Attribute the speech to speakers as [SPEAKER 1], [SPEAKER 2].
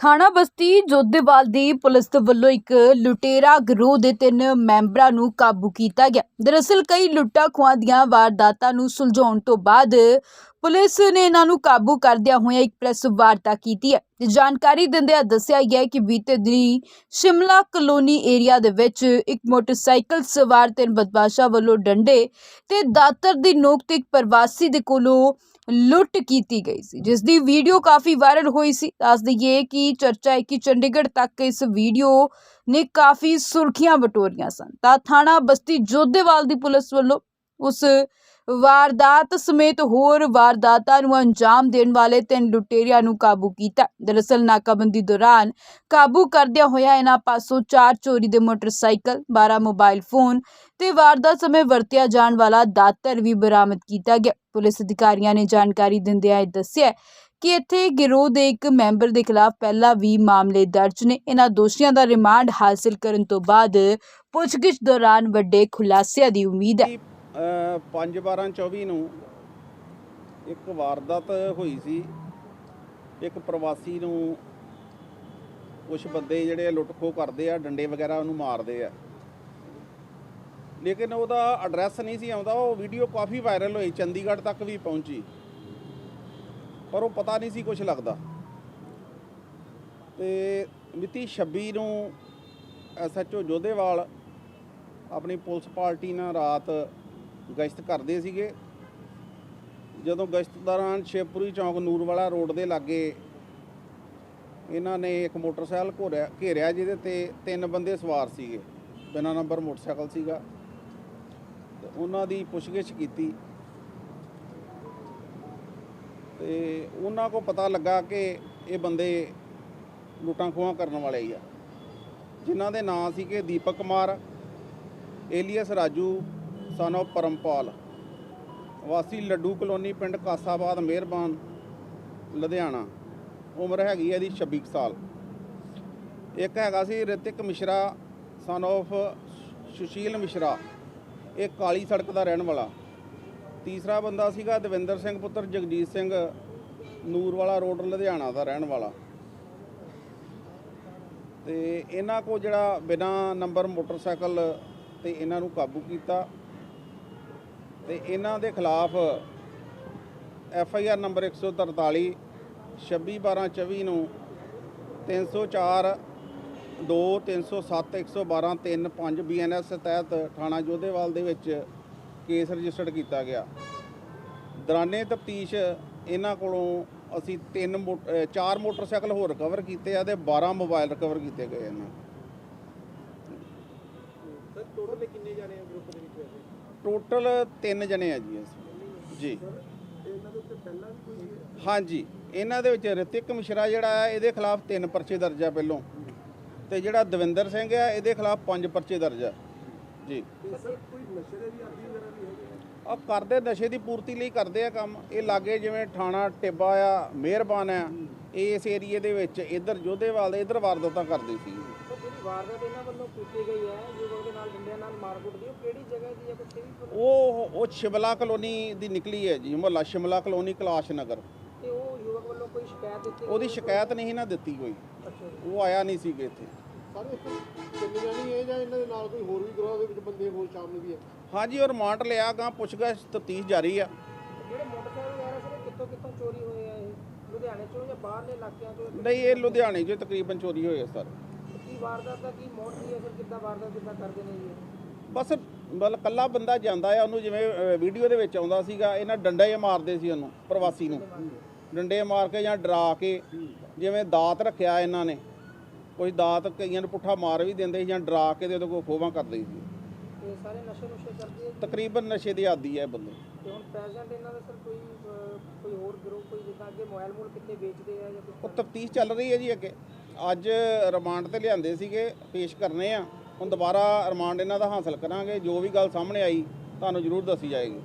[SPEAKER 1] ਥਾਣਾ ਬਸਤੀ ਜੋਧੇਵਾਲ ਦੀ ਪੁਲਿਸ ਦੇ ਵੱਲੋਂ ਇੱਕ ਲੁਟੇਰਾ ਗਰੋਹ ਦੇ ਤਿੰਨ ਮੈਂਬਰਾਂ ਨੂੰ ਕਾਬੂ ਕੀਤਾ ਗਿਆ। ਦਰਅਸਲ ਕਈ ਲੁੱਟਾਂ ਖੋਹਾਂ ਦੀਆਂ ਵਾਰਦਾਤਾਂ ਨੂੰ ਸੁਲਝਾਉਣ ਤੋਂ ਬਾਅਦ ਪੁਲਿਸ ਨੇ ਇਹਨਾਂ ਨੂੰ ਕਾਬੂ ਕਰਦਿਆਂ ਹੋਇਆਂ ਇੱਕ ਪ੍ਰੈਸ ਵਾਰਤਾ ਕੀਤੀ ਹੈ। ਤੇ ਜਾਣਕਾਰੀ ਦਿੰਦਿਆਂ ਦੱਸਿਆ ਗਿਆ ਕਿ ਬੀਤੇ ਦਿਨੀ ਸ਼ਿਮਲਾ ਕਲੋਨੀ ਏਰੀਆ ਦੇ ਵਿੱਚ ਇੱਕ ਮੋਟਰਸਾਈਕਲ ਸਵਾਰ ਤਿੰਨ ਬਦਮਾਸ਼ਾਂ ਵੱਲੋਂ ਡੰਡੇ ਤੇ ਦਾਤਰ ਦੀ ਨੋਕ ਤੇ ਇੱਕ ਪ੍ਰਵਾਸੀ ਦੇ ਕੋਲੋਂ ਲੁੱਟ ਕੀਤੀ ਗਈ ਸੀ। ਜਿਸ ਦੀ ਵੀਡੀਓ ਕਾਫੀ ਵਾਇਰਲ ਹੋਈ ਸੀ। ਦੱਸ ਦਈਏ ਕਿ ਚਰਚਾ ਹੈ ਕਿ ਚੰਡੀਗੜ੍ਹ ਤੱਕ ਇਸ ਵੀਡੀਓ ਨੇ ਕਾਫੀ ਸੁਰਖੀਆਂ ਬਟੋਰੀਆਂ ਸਨ। ਤਾਂ ਥਾਣਾ ਬਸਤੀ ਜੋਧੇਵਾਲ ਦੀ ਪੁਲਿਸ ਵੱਲੋਂ ਉਸ ਵਾਰਦਾਤ ਸਮੇਤ ਹੋਰ ਵਾਰਦਾਤਾਂ ਨੂੰ ਅੰਜਾਮ ਦੇਣ ਵਾਲੇ ਤਿੰਨ ਲੁਟੇਰਿਆਂ ਨੂੰ ਕਾਬੂ ਕੀਤਾ। ਦਰਅਸਲ ਨਾਕਾਬੰਦੀ ਦੌਰਾਨ ਕਾਬੂ ਕਰਦਿਆਂ ਹੋਇਆ ਇਹਨਾਂ ਪਾਸੋਂ ਚਾਰ ਚੋਰੀ ਦੇ ਮੋਟਰਸਾਈਕਲ 12 ਮੋਬਾਈਲ ਫੋਨ ਤੇ ਵਾਰਦਾਤ ਸਮੇਂ ਵਰਤਿਆ ਜਾਣ ਵਾਲਾ ਦਾਤਰ ਵੀ ਬਰਾਮਦ ਕੀਤਾ ਗਿਆ। ਪੁਲਿਸ ਅਧਿਕਾਰੀਆਂ ਨੇ ਜਾਣਕਾਰੀ ਦਿੰਦਿਆਂ ਇਹ ਦੱਸਿਆ ਕਿ ਇੱਥੇ ਗਿਰੋਹ ਦੇ ਇੱਕ ਮੈਂਬਰ ਦੇ ਖਿਲਾਫ ਪਹਿਲਾਂ ਵੀ ਮਾਮਲੇ ਦਰਜ ਨੇ। ਇਹਨਾਂ ਦੋਸ਼ੀਆਂ ਦਾ ਰਿਮਾਂਡ ਹਾਸਲ ਕਰਨ ਤੋਂ ਬਾਅਦ ਪੁੱਛਗਿੱਛ ਦੌਰਾਨ ਵੱਡੇ ਖੁਲਾਸਿਆਂ ਦੀ ਉਮੀਦ ਹੈ।
[SPEAKER 2] 5 12 24 ਨੂੰ ਇੱਕ ਵਾਰਦਾਤ ਹੋਈ ਸੀ। ਇੱਕ ਪ੍ਰਵਾਸੀ ਨੂੰ ਕੁਝ ਬੰਦੇ ਜਿਹੜੇ ਲੁੱਟ ਖੋਹ ਕਰਦੇ ਆ, ਡੰਡੇ ਵਗੈਰਾ ਉਹਨੂੰ ਮਾਰਦੇ ਆ। ਲੇਕਿਨ ਉਹਦਾ ਐਡਰੈਸ ਨਹੀਂ ਸੀ ਆਉਂਦਾ, ਉਹ ਵੀਡੀਓ ਕਾਫੀ ਵਾਇਰਲ ਹੋਈ, ਚੰਡੀਗੜ੍ਹ ਤੱਕ ਵੀ ਪਹੁੰਚੀ। ਪਰ ਉਹ ਪਤਾ ਨਹੀਂ ਸੀ ਕੁਝ ਲੱਗਦਾ। ਤੇ ਮਿਤੀ 26 ਨੂੰ ਐਸਐਚਓ ਜੋਧੇਵਾਲ ਆਪਣੀ ਪੁਲਿਸ ਪਾਰਟੀ ਨਾਲ ਰਾਤ ਗਸ਼ਤ ਕਰਦੇ ਸੀਗੇ। ਜਦੋਂ ਗਸ਼ਤ ਦੌਰਾਨ ਸ਼ੇਪੂਰੀ ਚੌਂਕ ਨੂਰਵਾਲਾ ਰੋਡ ਦੇ ਲਾਗੇ ਇਹਨਾਂ ਨੇ ਇੱਕ ਮੋਟਰਸਾਈਕਲ ਘੋਰਿਆ ਘੇਰਿਆ ਜਿਹਦੇ ਤੇ ਤਿੰਨ ਬੰਦੇ ਸਵਾਰ ਸੀਗੇ। ਬਿਨਾਂ ਨੰਬਰ ਮੋਟਰਸਾਈਕਲ ਸੀਗਾ। ਤੇ ਉਹਨਾਂ ਦੀ ਪੁੱਛਗਿੱਛ ਕੀਤੀ। ਤੇ ਉਹਨਾਂ ਕੋ ਪਤਾ ਲੱਗਾ ਕਿ ਇਹ ਬੰਦੇ ਲੁੱਟਾਂ ਖੋਹਾਂ ਕਰਨ ਵਾਲੇ ਹੀ ਆ। ਜਿਨ੍ਹਾਂ ਦੇ ਨਾਂ ਸੀਗੇ Deepak Kumar, alias Raju son of Parampal. ਵਾਸੀ ਲੱਡੂ ਕਲੋਨੀ ਪਿੰਡ ਕਾਸਾਬਾਦ, ਮਿਹਰਬਾਨ, ਲੁਧਿਆਣਾ। ਉਮਰ ਹੈਗੀ ਹੈ ਇਹਦੀ 26 ਕੁ ਸਾਲ। ਇੱਕ ਹੈਗਾ ਸੀ ਰਿਤਿਕ ਮਿਸ਼ਰਾ ਸਨ of ਸੁਸ਼ੀਲ ਮਿਸ਼ਰਾ। ਇਹ ਕਾਲੀ ਸੜਕ ਦਾ ਰਹਿਣ ਵਾਲਾ। ਤੀਸਰਾ ਬੰਦਾ ਸੀਗਾ ਦਵਿੰਦਰ ਸਿੰਘ ਪੁੱਤਰ, ਜਗਜੀਤ ਸਿੰਘ ਨੂਰਵਾਲਾ ਰੋਡ, ਲੁਧਿਆਣਾ ਦਾ ਰਹਿਣ ਵਾਲਾ। ਤੇ ਇਹਨਾਂ ਕੋ ਜਿਹੜਾ ਬਿਨਾ ਨੰਬਰ ਮੋਟਰਸਾਈਕਲ ਤੇ ਇਹਨਾਂ ਨੂੰ ਕਾਬੂ ਕੀਤਾ। ਤੇ ਇਹਨਾਂ ਦੇ ਖਿਲਾਫ ਐਫ ਆਈ ਆਰ ਨੰਬਰ 143 26 12 24 ਨੂੰ 304 2 307 112 3 5 ਬੀਐਨਐਸ ਤਹਿਤ ਥਾਣਾ ਜੋਧੇਵਾਲ ਦੇ ਵਿੱਚ ਕੇਸ ਰਜਿਸਟਰਡ ਕੀਤਾ ਗਿਆ। ਦੌਰਾਨੇ ਤਫਤੀਸ਼ ਇਹਨਾਂ ਕੋਲੋਂ ਅਸੀਂ ਤਿੰਨ ਮੋ- ਚਾਰ ਮੋਟਰਸਾਈਕਲ ਹੋਰ ਰਿਕਵਰ ਕੀਤੇ ਆ ਤੇ 12 ਮੋਬਾਈਲ ਰਿਕਵਰ ਕੀਤੇ ਗਏ ਇਹਨਾਂ
[SPEAKER 3] ਟੋਟਲ
[SPEAKER 2] ਤਿੰਨ ਜਣੇ ਆ ਜੀ ਅਸੀਂ। ਜੀ। ਹਾਂਜੀ। ਇਹਨਾਂ ਦੇ ਵਿੱਚ ਰਿਤਿਕ ਮਿਸ਼ਰਾ ਜਿਹੜਾ ਹੈ ਇਹਦੇ ਖਿਲਾਫ ਤਿੰਨ ਪਰਚੇ ਦਰਜ ਆ ਪਹਿਲੋਂ। ਤੇ ਜਿਹੜਾ ਦਵਿੰਦਰ ਸਿੰਘ ਆ, ਇਹਦੇ ਖਿਲਾਫ ਪੰਜ ਪਰਚੇ ਦਰਜ ਆ। ਜੀ।
[SPEAKER 3] ਤੇ
[SPEAKER 2] ਕਰਦੇ ਨਸ਼ੇ ਦੀ ਪੂਰਤੀ ਲਈ ਕਰਦੇ ਆ ਕੰਮ। ਇਹ ਲਾਗੇ ਜਿਵੇਂ ਥਾਣਾ ਟਿੱਬਾ ਆ, ਮਿਹਰਬਾਨ ਆ। ਇਸ ਏਰੀਏ ਦੇ ਵਿੱਚ ਇਧਰ ਜੋਧੇਵਾਲ ਦੇ ਇਧਰ ਵਾਰਦਾਤਾਂ ਕਰਦੇ ਸੀ।
[SPEAKER 4] ਵਾਰਦਾਤ ਇਹਨਾਂ ਵੱਲੋਂ ਕੀਤੀ ਗਈ ਹੈ ਯੁਵਕ ਦੇ ਨਾਲ ਡੰਡਿਆਂ ਨਾਲ ਮਾਰਕੁੱਟ ਦੀ ਉਹ ਕਿਹੜੀ ਜਗ੍ਹਾ ਦੀ ਹੈ ਕੁਛ ਇਹ ਵੀ ਪਤਾ
[SPEAKER 2] ਉਹ ਉਹ ਸ਼ਿਮਲਾ ਕਲੋਨੀ ਦੀ ਨਿਕਲੀ ਹੈ ਜੀ ਮੁਹੱਲਾ ਸ਼ਿਮਲਾ ਕਲੋਨੀ ਕਲਾਸ਼ ਨਗਰ।
[SPEAKER 4] ਤੇ ਉਹ ਯੁਵਕ ਵੱਲੋਂ ਕੋਈ ਸ਼ਿਕਾਇਤ ਦਿੱਤੀ
[SPEAKER 2] ਉਹਦੀ ਸ਼ਿਕਾਇਤ ਨਹੀਂ ਨਾ ਦਿੱਤੀ ਕੋਈ। ਉਹ ਆਇਆ ਨਹੀਂ ਸੀਗੇ ਇੱਥੇ।
[SPEAKER 3] ਸਾਰੇ ਕਿੰਨੇ ਜਾਣੀ ਇਹ ਜਾਂ ਇਹਨਾਂ ਦੇ ਨਾਲ ਕੋਈ ਹੋਰ ਵੀ ਗਰੋਹ ਦੇ ਵਿੱਚ ਬੰਦੇ ਹੋਰ ਸ਼ਾਮਲ ਵੀ ਹੈ?
[SPEAKER 2] ਹਾਂਜੀ ਉਹ ਰਿਮਾਂਡ ਲਿਆ ਗਾ ਪੁੱਛਗਿੱਛ ਤਫਤੀਸ਼ ਜਾਰੀ ਆ।
[SPEAKER 4] ਜਿਹੜੇ ਮੋਟਰਸਾਈਕਲ ਵਗੈਰਾ ਸਰ ਇਹ ਕਿੱਥੋਂ ਕਿੱਥੋਂ ਚੋਰੀ ਹੋਏ ਆ ਇਹ? ਲੁਧਿਆਣੇ ਚੋਂ ਜਾਂ ਬਾਹਰਲੇ ਇਲਾਕਿਆਂ ਚੋਂ?
[SPEAKER 2] ਨਹੀਂ ਇਹ ਲੁਧਿਆਣੇ 'ਚ ਤਕਰੀਬਨ ਚੋਰੀ ਹੋਏ ਆ ਸਰ।
[SPEAKER 4] ਕੀ ਵਾਰਦਾਤ ਦਾ ਕੀ ਮੋੜ ਹੈ? ਸਰ ਕਿੱਦਾਂ ਵਾਰਦਾਤ ਕਿੱਦਾਂ ਕਰਦੇ ਨੇ ਜੀ?
[SPEAKER 2] ਬਸ ਮਤਲਬ ਕੱਲਾ ਬੰਦਾ ਜਾਂਦਾ ਆ ਉਹਨੂੰ ਜਿਵੇਂ ਵੀਡੀਓ ਦੇ ਵਿੱਚ ਆਉਂਦਾ ਸੀਗਾ ਇਹਨਾਂ ਡੰਡਾ ਹੀ ਮਾਰਦੇ ਸੀ ਉਹਨੂੰ ਪ੍ਰਵਾਸੀ ਨੂੰ। ਡੰਡੇ ਮਾਰ ਕੇ ਜਾਂ ਡਰਾ ਕੇ ਜਿਵੇਂ ਦਾਤ ਰੱਖਿਆ ਇਹਨਾਂ ਨੇ ਕੋਈ ਦਾਤ ਕਈਆਂ ਨੂੰ ਪੁੱਠਾ ਮਾਰ ਵੀ ਦਿੰਦੇ ਸੀ ਜਾਂ ਡਰਾ ਕੇ ਤੇ ਉਹਦੇ ਕੋਲ ਖੋਵਾਂ ਕਰਦੇ ਸੀ।
[SPEAKER 4] ਤੇ ਸਾਰੇ ਨਸ਼ੇ ਨੁਸ਼ੇ ਕਰਦੇ ਆ ਜੀ।
[SPEAKER 2] ਤਕਰੀਬਨ ਨਸ਼ੇ ਦੀ ਆਦੀ ਹੈ ਬੰਦੇ।
[SPEAKER 4] ਤੇ ਹੁਣ ਪ੍ਰੈਜ਼ੈਂਟ ਇਹਨਾਂ ਦਾ ਸਰ ਕੋਈ ਕੋਈ ਹੋਰ ਗਰੁੱਪ ਕੋਈ ਜਿੱਦਾਂ ਅੱਗੇ ਮੋਬਾਈਲ ਮੂਲ ਕਿੱਥੇ ਵੇਚਦੇ ਆ ਜਾਂ
[SPEAKER 2] ਉਹ ਤਫਤੀਸ਼ ਚੱਲ ਰਹੀ ਹੈ ਜੀ ਅੱਗੇ। ਅੱਜ ਰਿਮਾਂਡ ਤੇ ਲਿਆਂਦੇ ਸੀਗੇ, ਪੇਸ਼ ਕਰਨੇ ਆ। ਹੁਣ ਦੁਬਾਰਾ ਰਿਮਾਂਡ ਇਹਨਾਂ ਦਾ ਹਾਸਲ ਕਰਾਂਗੇ, ਜੋ ਵੀ ਗੱਲ ਸਾਹਮਣੇ ਆਈ, ਤੁਹਾਨੂੰ ਜ਼ਰੂਰ ਦੱਸੀ ਜਾਏਗੀ।